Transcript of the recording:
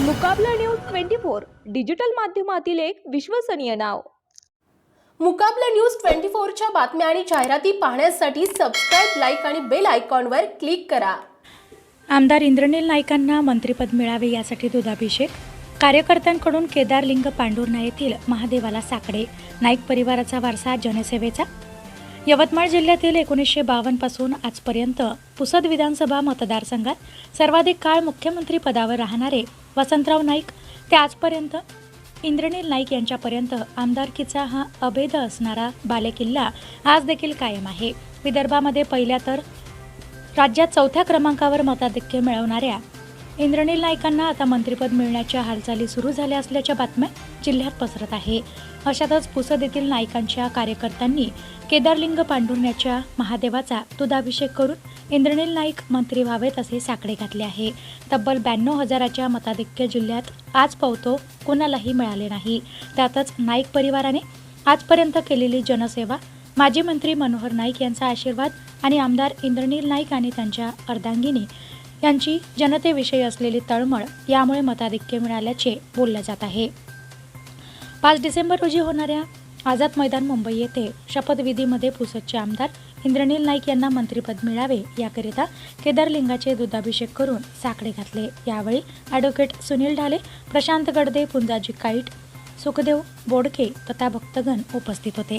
Mukabla news twenty four digital माध्यमातील एक विश्वसनीय नाव. मुकाबला न्यूज ट्वेंटी फोरच्या बातम्या आणि जाहिराती पाहण्यासाठी सबस्क्राईब लाईक आणि बेल आयकॉनवर क्लिक करा. आमदार इंद्रनील नाईकांना मंत्रिपद मिळावे यासाठी दुधाभिषेक. कार्यकर्त्यांकडून केदारलिंग पांडुर्णा येथील महादेवाला साकडे. नाईक परिवाराचा वारसा जनसेवेचा यवतमाळ जिल्ह्यातील एकोणीसशे बावन्नपासून आजपर्यंत पुसद विधानसभा मतदारसंघात सर्वाधिक काळ मुख्यमंत्री पदावर राहणारे वसंतराव नाईक ते आजपर्यंत इंद्रनील नाईक यांच्यापर्यंत आमदारकीचा हा अभेद असणारा बालेकिल्ला आज देखील कायम आहे. विदर्भामध्ये पहिल्या तर राज्यात चौथ्या क्रमांकावर मताधिक्य मिळवणाऱ्या इंद्रनील नाईकांना आता मंत्रिपद मिळण्याच्या हालचाली सुरू झाल्या असल्याच्या बातम्या जिल्ह्यात पसरत आहे. अशातच पुसद येथील नाईकांच्या कार्यकर्त्यांनी केदारलिंग पांडुरण्याच्या महादेवाचा दुधाभिषेक करून इंद्रनील नाईक मंत्री व्हावेत असे साकडे घातले आहे. तब्बल ब्याण्णव हजाराच्या मताधिक्य जिल्ह्यात आज पावतो कुणालाही मिळाले नाही. त्यातच नाईक परिवाराने आजपर्यंत केलेली जनसेवा माजी मंत्री मनोहर नाईक यांचा आशीर्वाद आणि आमदार इंद्रनील नाईक आणि त्यांच्या अर्धांगिनी यांची जनतेविषयी असलेली तळमळ यामुळे मताधिक्य मिळाल्याचे बोलले जात आहे. पाच डिसेंबर रोजी होणाऱ्या आझाद मैदान मुंबई येथे शपथविधीमध्ये पुसदचे आमदार इंद्रनील नाईक यांना मंत्रिपद मिळावे याकरिता केदारलिंगाचे दुधाभिषेक करून साकडे घातले. यावेळी ॲडव्होकेट सुनील ढाले प्रशांत गडदे पुंजाजी काईट सुखदेव बोडके तथा भक्तगण उपस्थित होते.